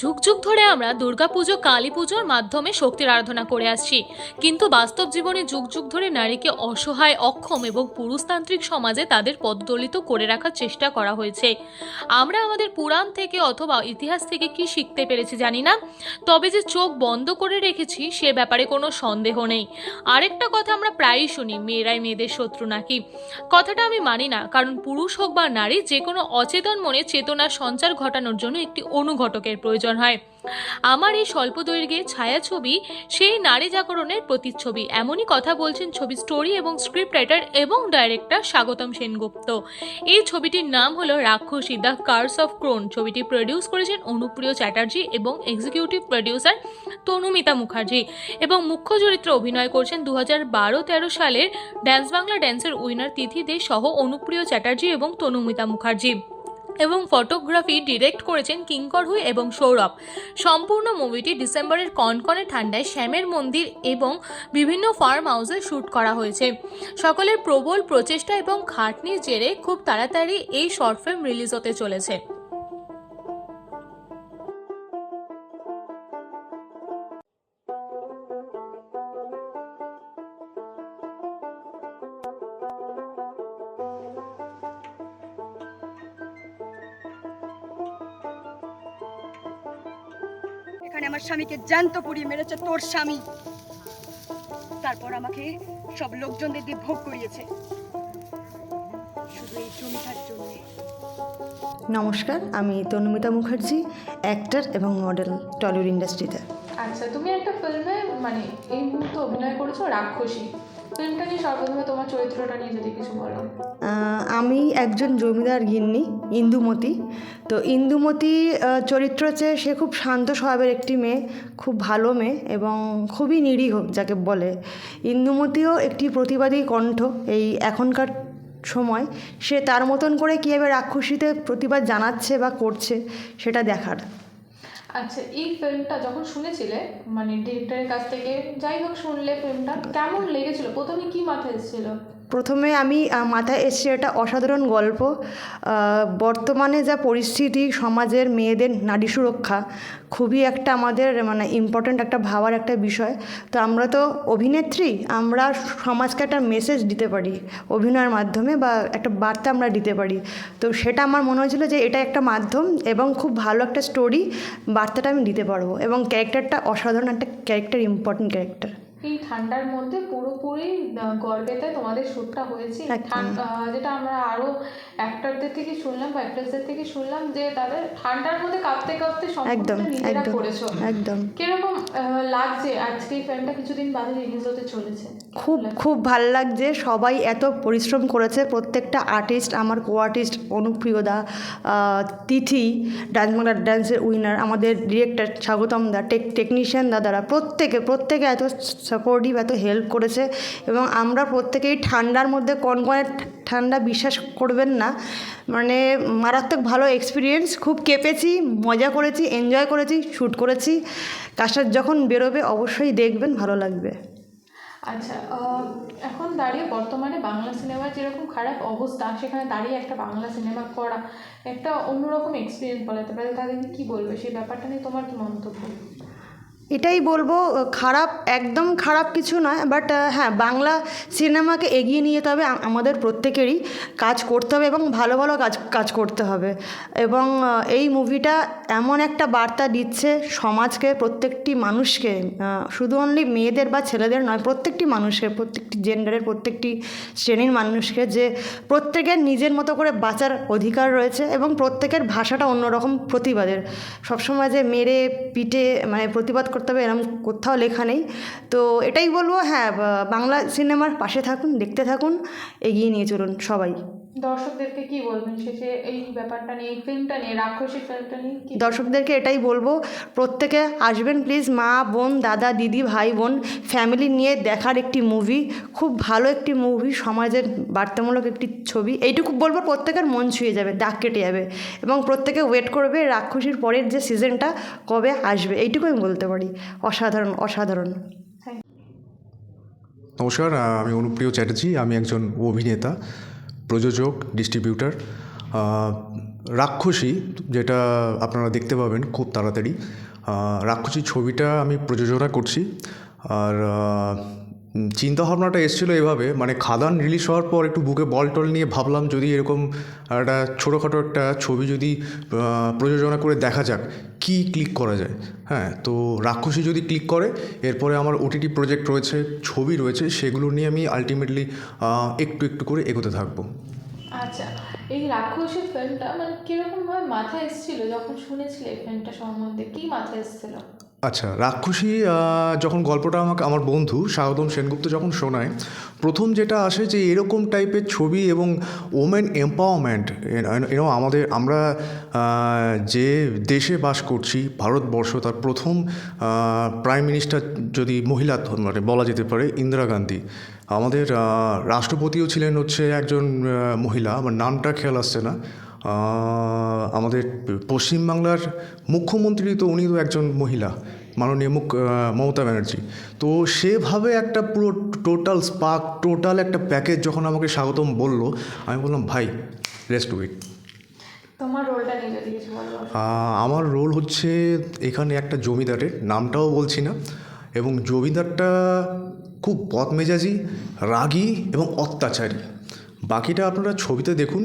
যুগ যুগ ধরে আমরা দুর্গাপুজো কালী পুজোর মাধ্যমে শক্তির আরাধনা করে আসছি। কিন্তু বাস্তব জীবনে যুগ যুগ ধরে নারীকে অসহায়, অক্ষম এবং পুরুষতান্ত্রিক সমাজে তাদের পদদলিত করে রাখার চেষ্টা করা হয়েছে। আমরা আমাদের পুরাণ থেকে অথবা ইতিহাস থেকে কি শিখতে পেরেছি জানি না। তবে যে চোখ বন্ধ করে রেখেছি, সে ব্যাপারে কোনো সন্দেহ নেই। আরেকটা কথা আমরা প্রায়ই শুনি, মেয়েরাই মেয়েদের শত্রু নাকি? কথাটা আমি মানি না, কারণ পুরুষ হোক বা নারী যে কোনো অচেতন মনে চেতনার সঞ্চার ঘটানোর জন্য একটি অনুঘটকের প্রয়োজন হয়। আমার এই স্বল্প দৈর্ঘ্যের ছায়াছবি, সেই নারী জাগরণের প্রতিচ্ছবি। এমনই কথা বলছেন ছবি স্টোরি এবং স্ক্রিপ্ট রাইটার এবং ডাইরেক্টর স্বাগতম সেনগুপ্ত। এই ছবিটির নাম হলো Rakshasi, the curse of Crone. ছবিটি প্রডিউস করেছেন অনুপ্রিয় চ্যাটার্জি এবং এক্সিকিউটিভ প্রডিউসার তনুমিতা মুখার্জি এবং মুখ্য চরিত্রে অভিনয় করছেন দু হাজার বারো তেরো সালের ড্যান্স বাংলা ড্যান্সের উইনার তিথি দে সহ অনুপ্রিয় চ্যাটার্জি এবং তনুমিতা মুখার্জি। এবং ফটোগ্রাফি ডিরেক্ট করেছেন কিঙ্কর হুই এবং সৌরভ। সম্পূর্ণ মুভিটি ডিসেম্বরের কনকনে ঠান্ডায় শ্যামের মন্দির এবং বিভিন্ন ফার্ম হাউসে শ্যুট করা হয়েছে। সকলের প্রবল প্রচেষ্টা এবং খাটনির জেরে খুব তাড়াতাড়ি এই শর্ট ফিল্ম রিলিজ হতে চলেছে। এখানে আমার স্বামীকে জ্যান্ত পুড়িয়ে মেরেছে তোর স্বামী। তারপর আমাকে সব লোকজনদের দিয়ে ভোগ করিয়েছে। শুধু এই জমিটার জন্য। নমস্কার আমি তনুমিতা মুখার্জি অ্যাক্টর এবং মডেল টলিউড ইন্ডাস্ট্রিতে আচ্ছা তুমি একটা ফিল্মে মানে এই মুহূর্তে অভিনয় করেছ রাক্ষসী। আমি একজন জমিদার গিন্নি, ইন্দুমতি। তো ইন্দুমতি চরিত্র হচ্ছে সে খুব শান্ত স্বভাবের একটি মেয়ে, খুব ভালো মেয়ে এবং খুবই নিরীহ যাকে বলে। ইন্দুমতিও একটি প্রতিবাদী কণ্ঠ এই এখনকার সময়। সে তার মতন করে কীভাবে রাক্ষসীতে প্রতিবাদ জানাচ্ছে বা করছে, সেটা দেখার। আচ্ছা এই ফিল্মটা যখন শুনেছিলে মানে ডিরেক্টরের কাছ থেকে যাই হোক শুনলে ফিল্মটা কেমন লেগেছিল? প্রথমে কি মাথায় এসেছিল? প্রথমে আমি মাথায় এসছে একটা অসাধারণ গল্প। বর্তমানে যা পরিস্থিতি সমাজের মেয়েদের নারী সুরক্ষা, খুবই একটা আমাদের মানে ইম্পর্ট্যান্ট একটা ভাবার একটা বিষয়। তো আমরা তো অভিনেত্রী, আমরা সমাজকে একটা মেসেজ দিতে পারি, অভিনয়ের মাধ্যমে বা একটা বার্তা আমরা দিতে পারি। তো সেটা আমার মনে হয়েছিল যে এটা একটা মাধ্যম এবং খুব ভালো একটা স্টোরি বার্তাটা আমি দিতে পারব এবং ক্যারেক্টারটা অসাধারণ, একটা ক্যারেক্টার ইম্পর্ট্যান্ট ক্যারেক্টার এই ঠান্ডার মধ্যে পুরোপুরি গর্বেতে তোমাদের শ্যুটটা হয়েছে। যেটা আমরা আরও অ্যাক্টরদের থেকে শুনলাম বা অ্যাক্ট্রেসদের থেকে শুনলাম যে তাদের ঠান্ডার মধ্যে কাঁপতে কাঁপতে একদম সম্পূর্ণ নিজেরা একদম করেছ। একদম। কীরকম লাগছে? আজকে এই ফিল্মটা কিছুদিন বাদে রিলিজ হতে চলেছে। খুব খুব ভালো লাগছে। সবাই এত পরিশ্রম করেছে। প্রত্যেকটা আর্টিস্ট আমার কো আর্টিস্ট অনুপ্রিয়দা তিথি ডান্স বাংলা ডান্সের উইনার আমাদের ডিরেক্টর স্বাগতম দা টেক টেকনিশিয়ান দাদারা প্রত্যেকে প্রত্যেকে এত সাপোর্টিভ এত হেল্প করেছে এবং আমরা প্রত্যেকেই ঠান্ডার মধ্যে কনকনে ঠান্ডা বিশ্বাস করবেন না। মানে মারাত্মক ভালো এক্সপিরিয়েন্স খুব কেঁপেছি, মজা করেছি এনজয় করেছি শ্যুট করেছি। কাজটা যখন বেরোবে অবশ্যই দেখবেন, ভালো লাগবে। আচ্ছা এখন দাঁড়িয়ে বর্তমানে বাংলা সিনেমার যেরকম খারাপ অবস্থা, সেখানে দাঁড়িয়ে একটা বাংলা সিনেমা করা একটা অন্যরকম এক্সপিরিয়েন্স বলাতে পারে। তাদেরকে কি বলবে? সেই ব্যাপারটা নিয়ে তোমার কি মন্তব্য? এটাই বলব খারাপ, একদম খারাপ কিছু নয় বাট হ্যাঁ বাংলা সিনেমাকে এগিয়ে নিয়ে যেতে হবে আমাদের প্রত্যেকেরই কাজ করতে হবে এবং ভালো ভালো কাজ কাজ করতে হবে। এবং এই মুভিটা এমন একটা বার্তা দিচ্ছে সমাজকে, প্রত্যেকটি মানুষকে শুধু অনলি মেয়েদের বা ছেলেদের নয়, প্রত্যেকটি মানুষকে, প্রত্যেকটি জেন্ডারের প্রত্যেকটি শ্রেণির মানুষকে যে প্রত্যেকের নিজের মতো করে বাঁচার অধিকার রয়েছে এবং প্রত্যেকের ভাষাটা অন্যরকম প্রতিবাদের। সবসময় যে মেরে, পিটে মানে প্রতিবাদ করতে হবে এরকম কোথাও লেখা নেই। তো এটাই বলব হ্যাঁ বাংলা সিনেমার পাশে থাকুন, দেখতে থাকুন, এগিয়ে নিয়ে চলুন সবাই। দর্শকদেরকে কি বলবেন? শেষে এই ব্যাপারটা নিয়ে এই ফিল্মটা নিয়ে রাক্ষসী ফিল্মটা নিয়ে দর্শকদেরকে এটাই বলব প্রত্যেকে আসবেন প্লিজ মা বোন দাদা দিদি ভাই বোন ফ্যামিলি নিয়ে দেখার একটি মুভি খুব ভালো একটি মুভি সমাজের বার্তামূলক একটি ছবি। এইটুকু বলব প্রত্যেকের মন ছুঁয়ে যাবে দাগ কেটে যাবে এবং প্রত্যেকে ওয়েট করবে রাক্ষসীর পরের যে সিজনটা কবে আসবে। এইটুকু আমি বলতে পারি। অসাধারণ অসাধারণ। নমস্কার আমি অনুপ্রিয় চ্যাটার্জি আমি একজন অভিনেতা। প্রযোজক ডিস্ট্রিবিউটার রাক্ষসী যেটা আপনারা দেখতে পাবেন খুব তাড়াতাড়ি। রাক্ষসী ছবিটা আমি প্রযোজনা করছি। আর চিন্তা ভাবনাটা এসেছিল এভাবে। মানে খাদান রিলিজ হওয়ার পর একটু বুকে বল টল নিয়ে ভাবলাম যদি এরকম একটা ছোটোখাটো একটা ছবি যদি প্রযোজনা করে দেখা যাক কি ক্লিক করা যায়। হ্যাঁ তো রাক্ষসী যদি ক্লিক করে, এরপরে আমার ওটিটি প্রজেক্ট রয়েছে, ছবি রয়েছে, সেগুলো নিয়ে আমি আলটিমেটলি একটু একটু করে এগোতে থাকব। আচ্ছা এই রাক্ষসী ফিল্মটা মানে কীরকমভাবে মাথায় এসেছিল? যখন শুনেছিলে এই ফিল্মটা সম্বন্ধে, কী মাথায় এসেছিল? আচ্ছা রাক্ষসী যখন গল্পটা আমাকে, আমার বন্ধু স্বাগতম সেনগুপ্ত যখন শোনায়, প্রথম যেটা আসে যে এরকম টাইপের ছবি এবং ওমেন এম্পাওয়ারমেন্ট এনো আমাদের, আমরা যে দেশে বাস করছি, ভারতবর্ষ, তার প্রথম প্রাইম মিনিস্টার যদি মহিলা মানে বলা যেতে পারে, ইন্দিরা গান্ধী। আমাদের রাষ্ট্রপতিও ছিলেন হচ্ছে একজন মহিলা, আমার নামটা খেয়াল আসছে না। আমাদের পশ্চিমবাংলার মুখ্যমন্ত্রী তো উনি তো একজন মহিলা মাননীয় মুখ মমতা ব্যানার্জি। তো সেভাবে একটা পুরো টোটাল স্পার্ক টোটাল একটা প্যাকেজ যখন আমাকে স্বাগতম বলল আমি বললাম ভাই রেস্ট উইট তোমার রোলটা নিয়ে যদি কিছু বলো আমার রোল হচ্ছে এখানে একটা জমিদারের নামটাও বলছি না এবং জমিদারটা খুব বদমেজাজি রাগী এবং অত্যাচারী। বাকিটা আপনারা ছবিতে দেখুন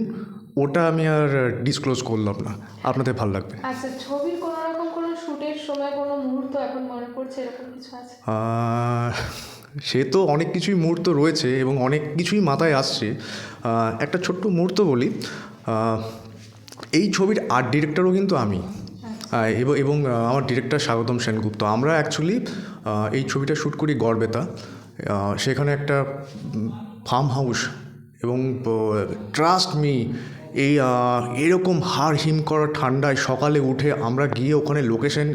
ওটা আমি আর ডিসক্লোজ করলাম না। আপনাদের ভালো লাগবে। আচ্ছা ছবির কোনো রকম কোনো শ্যুটের সময় কোনো মুহূর্ত এখন মনে পড়ছে এরকম কিছু আছে? সে তো অনেক কিছুই মুহূর্ত রয়েছে এবং অনেক কিছুই মাথায় আসছে। একটা ছোট্ট মুহূর্ত বলি। এই ছবির আর্ট ডিরেক্টরও কিন্তু আমি। আহ, এবং এবং আমার ডিরেক্টর স্বাগতম সেনগুপ্ত। আমরা অ্যাকচুয়ালি এই ছবিটা শ্যুট করি গড়বেতা। সেখানে একটা ফার্ম হাউস এবং ট্রাস্ট মি এই এরকম হাড় হিম করা ঠান্ডায় সকালে উঠে আমরা গিয়ে ওখানে লোকেশন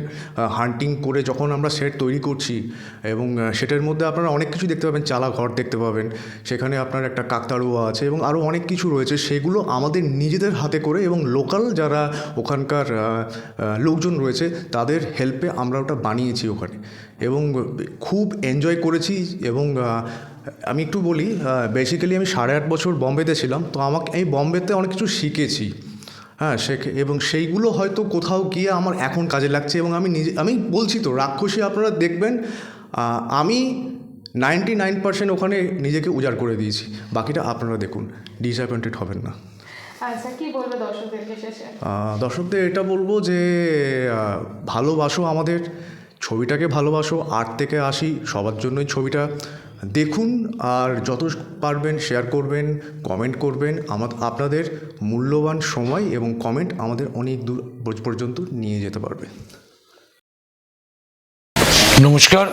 হান্টিং করে যখন আমরা সেট তৈরি করছি এবং সেটার মধ্যে আপনারা অনেক কিছু দেখতে পাবেন, চালা ঘর দেখতে পাবেন, সেখানে আপনার একটা কাকতাড়ুয়া আছে এবং আরও অনেক কিছু রয়েছে, সেগুলো আমাদের নিজেদের হাতে করে এবং লোকাল যারা ওখানকার লোকজন রয়েছে, তাদের হেল্পে আমরা ওটা বানিয়েছি ওখানে এবং খুব এনজয় করেছি এবং আমি একটু বলি বেসিক্যালি আমি সাড়ে আট বছর বম্বেতে ছিলাম তো আমাকে এই বম্বেতে অনেক কিছু শিখেছি। হ্যাঁ সে এবং সেইগুলো হয়তো কোথাও গিয়ে আমার এখন কাজে লাগছে এবং আমি নিজে আমি বলছি তো রাক্ষসী আপনারা দেখবেন আমি নাইনটি নাইন পার্সেন্ট ওখানে নিজেকে উজাড় করে দিয়েছি বাকিটা আপনারা দেখুন ডিসঅ্যাপয়েন্টেড হবেন না। আচ্ছা দর্শকদের এটা বলব যে ভালোবাসো আমাদের ছবিটাকে ভালোবাসো আর্ট থেকে আসি সবার জন্যই ছবিটা। দেখুন আর যত পারবেন শেয়ার করবেন কমেন্ট করবেন, আমার, আপনাদের মূল্যবান সময় এবং কমেন্ট আমাদের অনেক দূর পর্যন্ত নিয়ে যেতে পারবে। নমস্কার,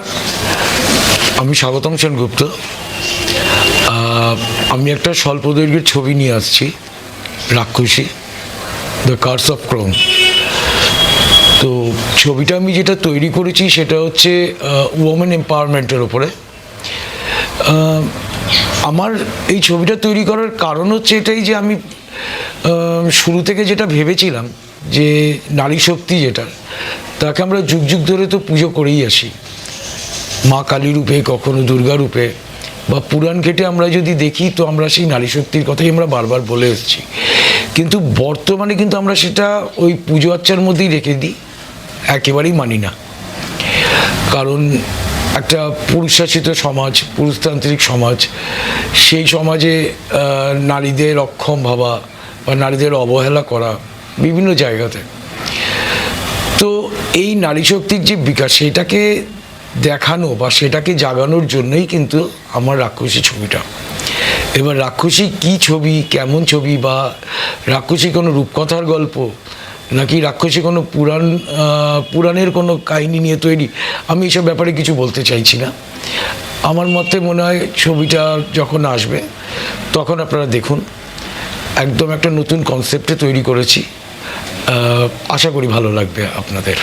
আমি স্বাগতম সেনগুপ্ত। আমি একটা স্বল্প দৈর্ঘ্যের ছবি নিয়ে আসছি, রাক্ষসী দ্য কার্স অফ ক্রোম তো ছবিটা আমি যেটা তৈরি করেছি সেটা হচ্ছে ওমেন এম্পাওয়ারমেন্টের ওপরে আমার এই ছবিটা তৈরি করার কারণ হচ্ছে এটাই যে আমি শুরু থেকে যেটা ভেবেছিলাম যে নারী শক্তি যেটা, তাকে আমরা যুগ যুগ ধরে তো পুজো করেই আসি। মা কালী রূপে, কখনো দুর্গা রূপে, বা পুরাণ ঘেটে আমরা যদি দেখি তো আমরা সেই নারী শক্তির কথাই আমরা বারবার বলে এসেছি। কিন্তু বর্তমানে কিন্তু আমরা সেটা ওই পুজো আচ্চার মধ্যেই রেখে দিই। একেবারেই মানি না। কারণ একটা পুরুষশাসিত সমাজ, পুরুষতান্ত্রিক সমাজ, সেই সমাজে নারীদের অক্ষম ভাবা বা নারীদের অবহেলা করা বিভিন্ন জায়গাতে। তো এই নারী শক্তির যে বিকাশ, সেটাকে দেখানো বা সেটাকে জাগানোর জন্যই কিন্তু আমার রাক্ষসী ছবিটা। এবার রাক্ষসী কি ছবি, কেমন ছবি বা রাক্ষসী কোনো রূপকথার গল্প নাকি রাক্ষসী কোনো পুরাণ পুরাণের কোনো কাহিনী নিয়ে তৈরি? আমি এসব ব্যাপারে কিছু বলতে চাইছি না। আমার মতে মনে হয় ছবিটা যখন আসবে, তখন আপনারা দেখুন। একদম একটা নতুন কনসেপ্টে তৈরি করেছি। আশা করি ভালো লাগবে আপনাদের।